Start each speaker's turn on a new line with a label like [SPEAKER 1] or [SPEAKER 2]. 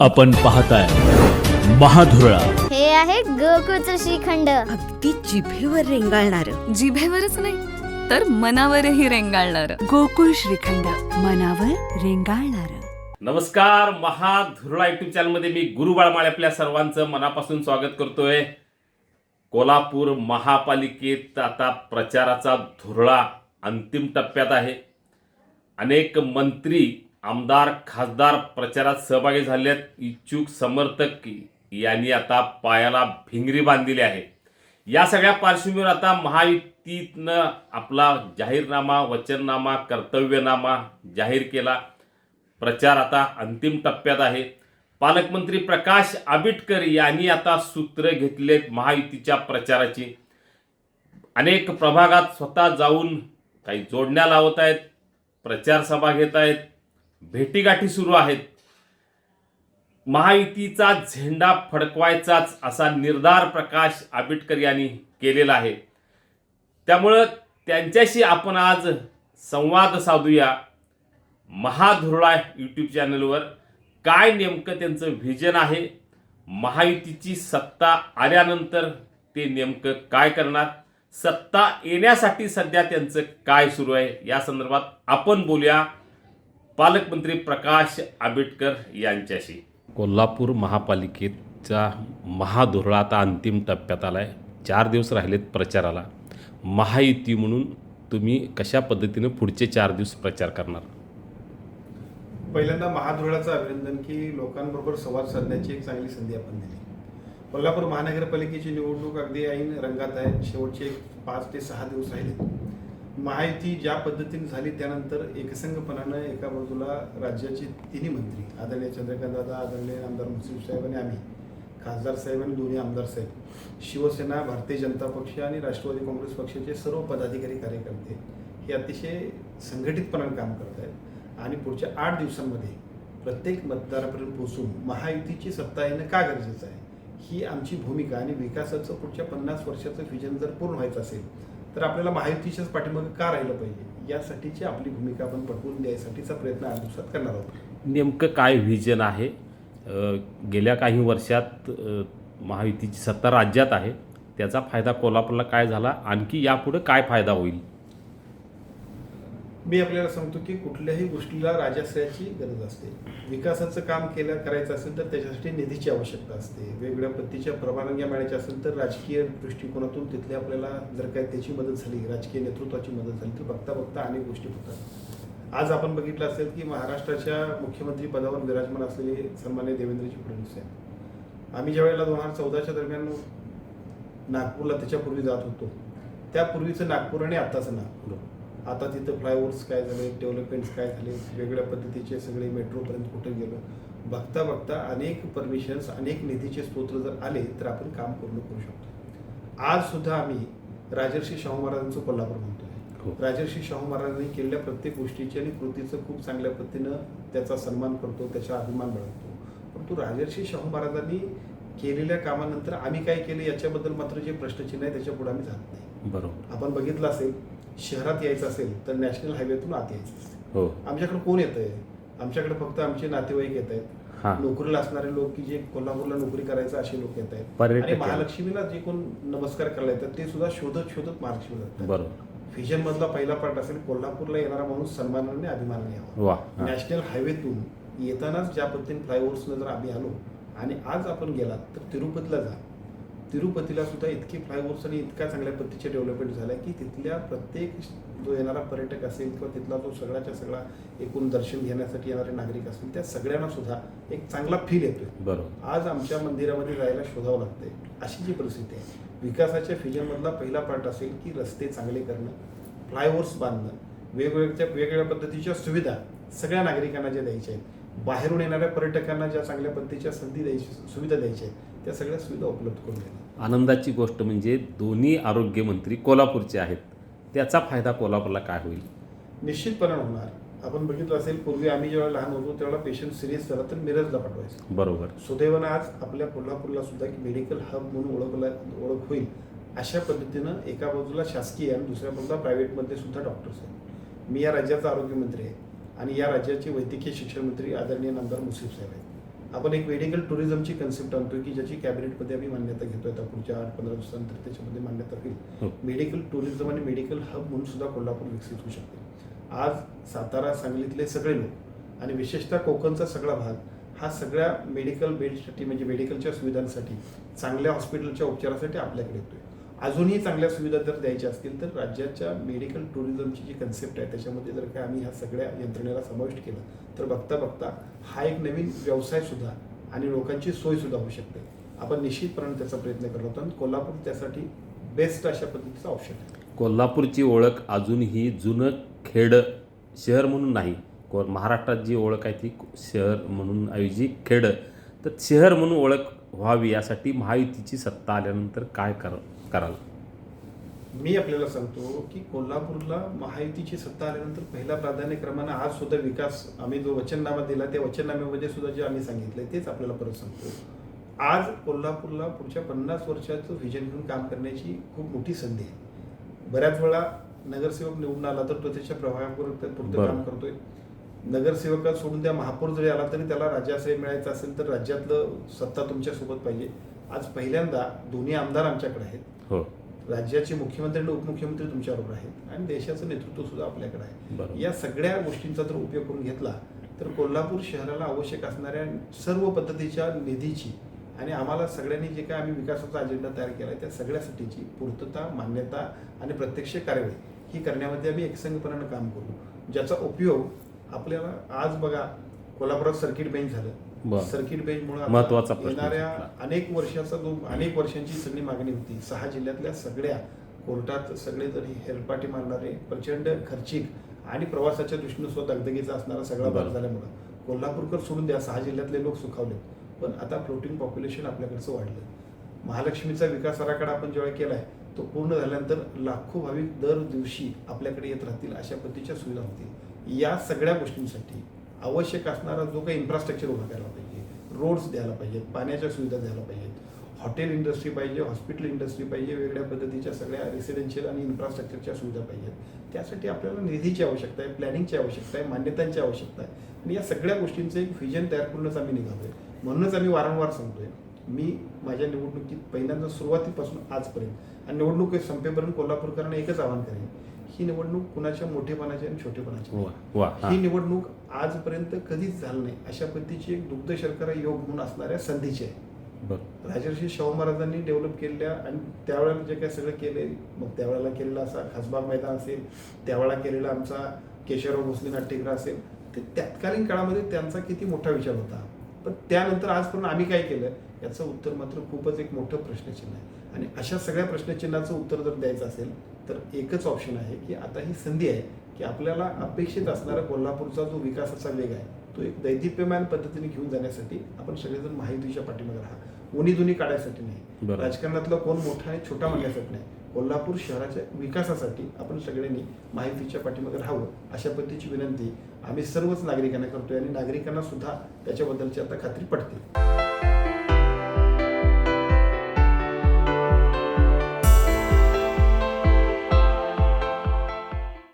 [SPEAKER 1] आपण पाहताय महाधुरळा.
[SPEAKER 2] हे आहे गोकुळचं श्रीखंड.
[SPEAKER 3] अगदी जिभेवर रेंगाळणार.
[SPEAKER 4] जिभेवरच नाही तर मनावरही रेंगाळणार.
[SPEAKER 3] गोकुळ श्रीखंड मनावर रेंगाळणार.
[SPEAKER 5] नमस्कार महाधुरळा युट्यूब चॅनलमध्ये मी गुरुबाळ माळे आपल्या सर्वांचं मनापासून स्वागत करतोय. कोल्हापूर महापालिकेत आता प्रचाराचा धुरळा अंतिम टप्प्यात आहे. अनेक मंत्री आमदार खासदार प्रचारात सहभागी झालेत इच्छुक समर्थक यांनी आता पायाला भिंगरी बांधलेली आहे. या सगळ्या पार्श्वभूमीवर आता महायुतीतनं आपला जाहीरनामा वचननामा कर्तव्यनामा जाहीर केला. प्रचार आता अंतिम टप्प्यात आहे. पालकमंत्री प्रकाश आबिटकर यांनी आता सूत्र घेतलेत महायुतीच्या प्रचाराची. अनेक प्रभागात स्वतः जाऊन काही जोडण्या लावत आहेत प्रचार सभा घेत आहेत भेटीगाठी सुरू आहेत. महायुतीचा झेंडा फडकवायचाच असा निर्धार प्रकाश आबिटकर यांनी केलेला आहे. त्यामुळं त्यांच्याशी आपण आज संवाद साधूया. महाधुरळा यूट्यूब चॅनलवर काय नेमकं त्यांचं व्हिजन आहे? महायुतीची सत्ता आल्यानंतर ते नेमकं काय करणार? सत्ता येण्यासाठी सध्या त्यांचं काय सुरू आहे? या संदर्भात आपण बोलूया. पालकमंत्री प्रकाश आंबेडकर यांच्याशी. कोल्हापूर महापालिकेचा महाधुरळा आता अंतिम टप्प्यात आला आहे चार दिवस राहिलेत प्रचाराला. महायुती म्हणून तुम्ही कशा पद्धतीनं पुढचे चार दिवस प्रचार करणार?
[SPEAKER 6] पहिल्यांदा महाधुरळाचं अभिनंदन की लोकांबरोबर संवाद साधण्याची एक चांगली संधी आपण दिली. कोल्हापूर महानगरपालिकेची निवडणूक अगदी ऐन रंगात आहे. शेवटचे एक पाच ते सहा दिवस राहिले महायुती ज्या पद्धतीने झाली त्यानंतर एकसंघपणानं एका बाजूला राज्याचे तिन्ही मंत्री आदरणीय चंद्रकांत दादा आदरणीय आमदार मुस्लिम साहेब आणि आम्ही खासदार साहेब आणि दोन्ही आमदार साहेब शिवसेना भारतीय जनता पक्ष आणि राष्ट्रवादी काँग्रेस पक्षाचे सर्व पदाधिकारी कार्यकर्ते हे अतिशय संघटितपणाने काम करत आहेत. आणि पुढच्या आठ दिवसांमध्ये प्रत्येक मतदारापर्यंत पोहोचून महायुतीची सत्ता येणं का गरजेचं आहे? ही आमची भूमिका आणि विकासाचं पुढच्या पन्नास वर्षाचं व्हिजन जर पूर्ण व्हायचं असेल तर आपल्याला महायुतीच्याच पाठीमागे का राहिलं पाहिजे? यासाठीची आपली भूमिका आपण पटवून द्यायसाठीचा प्रयत्न आठ दिवसात करणार आहोत.
[SPEAKER 5] नेमकं काय व्हिजन आहे? गेल्या काही वर्षात महायुतीची सत्ता राज्यात आहे. त्याचा फायदा कोल्हापूरला काय झाला? आणखी यापुढे काय फायदा होईल?
[SPEAKER 6] मी आपल्याला सांगतो की कुठल्याही गोष्टीला राजाश्रयाची गरज असते. विकासाचं काम केलं करायचं असेल तर त्याच्यासाठी निधीची आवश्यकता असते. वेगवेगळ्या पद्धतीच्या परवानग्या मिळायच्या असेल तर राजकीय दृष्टिकोनातून तिथले आपल्याला जर काय त्याची मदत झाली राजकीय नेतृत्वाची मदत झाली तर बघता बघता अनेक गोष्टी होतात. आज आपण बघितलं असेल की महाराष्ट्राच्या मुख्यमंत्री पदावर विराजमान असलेले सन्मान्य देवेंद्रजी फडणवीस आहेत आम्ही ज्या वेळेला दोन हजार चौदाच्या दरम्यान नागपूरला त्याच्यापूर्वी जात होतो त्यापूर्वीचं नागपूर आणि आत्ताचं नागपूर. आता तिथं फ्लायओव्हर्स काय झाले डेव्हलपमेंट्स काय झाले वेगवेगळ्या पद्धतीचे सगळे मेट्रोपर्यंत कुठे गेलो. बघता बघता अनेक परमिशन्स अनेक निधीचे स्तोत्र जर आले तर आपण काम पूर्ण करू शकतो. आज सुद्धा आम्ही राजर्षी शाहू महाराजांचं कोल्हापूर
[SPEAKER 5] हो.
[SPEAKER 6] म्हणतोय राजर्षी शाहू महाराजांनी केलेल्या प्रत्येक गोष्टीची आणि कृतीचं खूप चांगल्या पद्धतीनं त्याचा सन्मान करतो त्याचा अभिमान बाळगतो. परंतु राजर्षी शाहू महाराजांनी केलेल्या कामानंतर आम्ही काय केलं याच्याबद्दल मात्र जे प्रश्नचिन्ह आहे त्याच्या पुढे आम्ही जात नाही.
[SPEAKER 5] बरोबर.
[SPEAKER 6] आपण बघितलं असेल शहरात यायचं असेल तर नॅशनल हायवेतून आत यायचं असतं.
[SPEAKER 5] हो.
[SPEAKER 6] आमच्याकडे कोण येत आहे आमच्याकडे फक्त आमचे नातेवाईक येत आहेत
[SPEAKER 5] हां.
[SPEAKER 6] नोकरीला असणारे लोक की जे कोल्हापूरला नोकरी करायचं असे लोक येत आहेत आणि. महालक्ष्मीला जे कोण नमस्कार करायला येतात ते सुद्धा शोधत शोधत महालक्ष्मीला जातात.
[SPEAKER 5] बरोबर.
[SPEAKER 6] व्हिजन मधला पहिला पार्ट असेल कोल्हापूरला येणारा माणूस सन्मानाने अभिमानाने यावा. नॅशनल हायवेतून येतानाच ज्या पद्धतीने फ्लायओव्हर्सनं जर आम्ही आलो आणि आज आपण गेलात तर तिरुपतीला जा. तिरुपतीला सुद्धा इतके फ्लायओव्हर्स आणि इतक्या चांगल्या पद्धतीचे डेव्हलपमेंट झाल्या की तिथल्या प्रत्येक जो येणारा पर्यटक असेल किंवा तिथला जो सगळ्याच्या सगळा एकूण दर्शन घेण्यासाठी येणारे नागरिक असतील त्या सगळ्यांना सुद्धा एक चांगला फील येतोय.
[SPEAKER 5] बरोबर.
[SPEAKER 6] आज आमच्या मंदिरामध्ये जायला शोधावं लागतंय. अशी जी परिस्थिती आहे विकासाच्या फ्युजनमधला पहिला पार्ट असेल की रस्ते चांगले करणं फ्लायओव्हर्स बांधणं वेगवेगळ्या वेगवेगळ्या पद्धतीच्या सुविधा सगळ्या नागरिकांना ज्या द्यायच्या आहेत बाहेरून येणाऱ्या पर्यटकांना ज्या चांगल्या पद्धतीच्या संधी द्यायची सुविधा द्यायच्या आहेत त्या सगळ्या सुविधा उपलब्ध करून देणं
[SPEAKER 5] आनंदाची गोष्ट म्हणजे दोन्ही आरोग्यमंत्री कोल्हापूरचे आहेत. त्याचा फायदा कोल्हापूरला काय होईल?
[SPEAKER 6] निश्चितपणे होणार. आपण बघितलं असेल पूर्वी आम्ही जेव्हा लहान होतो तेव्हा पेशंट सिरियस झाला तर मिरजला पाठवायचं.
[SPEAKER 5] बरोबर.
[SPEAKER 6] सुदैवानं आज आपल्या कोल्हापूरला सुद्धा की मेडिकल हब म्हणून ओळखला ओळख होईल अशा पद्धतीनं एका बाजूला शासकीय आणि दुसऱ्या बाजूला प्रायव्हेटमध्ये सुद्धा डॉक्टर्स आहेत. मी या राज्याचा आरोग्यमंत्री आहे आणि या राज्याचे वैद्यकीय शिक्षण मंत्री आदरणीय नामदार मुश्रीफ साहेब आहेत. आपण एक मेडिकल टुरिझमची कन्सेप्ट आणतोय की ज्याची कॅबिनेटमध्ये आम्ही मान्यता घेतोय. आता पुढच्या आठ पंधरा दिवसानंतर त्याच्यामध्ये मान्यता
[SPEAKER 5] हो.
[SPEAKER 6] होईल मेडिकल टुरिझम आणि मेडिकल हब म्हणून सुद्धा कोल्हापूर विकसित होऊ शकते. आज सातारा सांगलीतले सगळे लोक आणि विशेषतः कोकणचा सगळा भाग हा सगळ्या मेडिकल बेडसाठी म्हणजे मेडिकलच्या सुविधांसाठी चांगल्या हॉस्पिटलच्या उपचारासाठी आपल्याकडे येतोय. अजूनही चांगल्या सुविधा जर द्यायच्या असतील तर राज्याच्या मेडिकल टुरिझमची जी कन्सेप्ट आहे त्याच्यामध्ये जर काय आम्ही ह्या सगळ्या यंत्रणेला समाविष्ट केलं तर बघता बघता हा एक नवीन व्यवसायसुद्धा आणि लोकांची सोयसुद्धा होऊ शकते. आपण निश्चितपणे त्याचा प्रयत्न करत होतो आणि कोल्हापूर त्यासाठी बेस्ट अशा पद्धतीचा ऑप्शन आहे.
[SPEAKER 5] कोल्हापूरची ओळख अजूनही जुनं खेड शहर म्हणून नाही को महाराष्ट्रात जी ओळख आहे ती शहर म्हणून ऐवजी खेड. तर शहर म्हणून ओळख व्हावी यासाठी महायुतीची सत्ता आल्यानंतर काय करावं? कराल.
[SPEAKER 6] मी आपल्याला सांगतो की कोल्हापूरला महायुतीची सत्ता आल्यानंतर पहिला प्राधान्यक्रमानं आज सुद्धा विकास आम्ही जो वचननामा दिला त्या वचननाम्यामध्ये सुद्धा जे आम्ही सांगितलंय तेच आपल्याला परत सांगतो. आज कोल्हापूरला पुढच्या पन्नास वर्षाचं व्हिजन घेऊन काम करण्याची खूप मोठी संधी आहे. बऱ्याच वेळा नगरसेवक निवडून आला तर तो त्याच्या प्रभावापुरतं पुरतं
[SPEAKER 5] बरं.
[SPEAKER 6] काम करतोय. नगरसेवका सोडून त्या महापौर जरी आला तरी त्याला राज्याश्रय मिळायचं असेल तर राज्यातलं सत्ता तुमच्यासोबत पाहिजे. आज पहिल्यांदा दोन्ही आमदार आमच्याकडे आहेत.
[SPEAKER 5] हो.
[SPEAKER 6] राज्याचे मुख्यमंत्री आणि उपमुख्यमंत्री तुमच्याबरोबर आहेत आणि देशाचं नेतृत्व सुद्धा आपल्याकडे आहे. या सगळ्या गोष्टींचा जर उपयोग करून घेतला तर कोल्हापूर शहराला आवश्यक असणाऱ्या सर्व पद्धतीच्या निधीची आणि आम्हाला सगळ्यांनी जे काय आम्ही विकासाचा अजेंडा तयार केला आहे त्या सगळ्यासाठीची पूर्तता मान्यता आणि प्रत्यक्ष कार्यवाही ही करण्यामध्ये आम्ही एकसंघपणानं काम करू. ज्याचा उपयोग आपल्याला आज बघा कोल्हापुरात सर्किट बेंच झालं. सर्किट बेंचमुळे
[SPEAKER 5] प्रश्न
[SPEAKER 6] येणाऱ्या. अनेक वर्षाचा जो अनेक वर्षांची सगळी मागणी होती. सहा जिल्ह्यातल्या सगळ्या कोर्टात सगळे जरी हेलपाटी मारणारे प्रचंड खर्चिक आणि प्रवासाच्या दृष्टीने सुद्धा दगदगीचा असणारा सगळा भाग. झाल्यामुळं कोल्हापूरकर सोडून द्या सहा जिल्ह्यातले लोक सुखावले पण आता फ्लोटिंग पॉप्युलेशन आपल्याकडचं वाढलं. महालक्ष्मीचा विकास आराखडा आपण जेव्हा केलाय तो पूर्ण झाल्यानंतर लाखो भाविक दर दिवशी आपल्याकडे येत राहतील अशा पद्धतीच्या सुविधा होतील. या सगळ्या गोष्टींसाठी आवश्यक असणारा जो काही इन्फ्रास्ट्रक्चर उभा करायला पाहिजे रोड्स द्यायला पाहिजेत पाण्याच्या सुविधा द्यायला पाहिजेत हॉटेल इंडस्ट्री पाहिजे हॉस्पिटल इंडस्ट्री पाहिजे वेगळ्या पद्धतीच्या सगळ्या रेसिडेन्शियल आणि इन्फ्रास्ट्रक्चरच्या सुविधा पाहिजेत. त्यासाठी आपल्याला निधीची आवश्यकता आहे प्लॅनिंगची आवश्यकता आहे मान्यतांची आवश्यकता आहे. आणि या सगळ्या गोष्टींचं एक व्हिजन तयार करूनच आम्ही निघालोय. म्हणूनच आम्ही वारंवार सांगतोय मी माझ्या निवडणुकीत पहिल्यांदा सुरुवातीपासून आजपर्यंत आणि निवडणूक संपेपर्यंत कोल्हापूरकरांना एकच आवाहन करेन ही निवडणूक कुणाच्या मोठेपणाची आणि छोटेपणाची
[SPEAKER 5] हा.
[SPEAKER 6] निवडणूक आजपर्यंत कधीच झाली नाही. अशा पद्धतीची एक दुग्ध शर्करा योग म्हणून असणाऱ्या संधीची आहे. राजर्षी शाहू महाराजांनी डेव्हलप केलेल्या आणि त्यावेळेला जे काही सगळं केले मग त्यावेळेला केलेला असा खासबाग मैदान असेल त्यावेळेला केलेला आमचा केशवराव भोसले नाट्यगृह असेल ते तत्कालीन काळामध्ये त्यांचा किती मोठा विचार होता. पण त्यानंतर आजपर्यंत आम्ही काय केलं याचं उत्तर मात्र खूपच एक मोठं प्रश्नचिन्ह आहे. आणि अशा सगळ्या प्रश्नचिन्हाचं उत्तर जर द्यायचं असेल तर एकच ऑप्शन आहे की आता ही संधी आहे की आपल्याला अपेक्षित असणारा कोल्हापूरचा जो विकासाचा वेग आहे तो एक दैदिप्यमान पद्धतीने घेऊन जाण्यासाठी आपण सगळेजण माहितीच्या पाठीमागे राहा. उनी दुनी काढायसाठी नाही. राजकारणातला कोण मोठा आणि छोटा म्हणण्यासाठी नाही. कोल्हापूर शहराच्या विकासासाठी आपण सगळ्यांनी माहितीच्या पाठीमागे राहावं अशा पद्धतीची विनंती आम्ही सर्वच नागरिकांना करतोय आणि नागरिकांना सुद्धा त्याच्याबद्दलची आता खात्री पडते.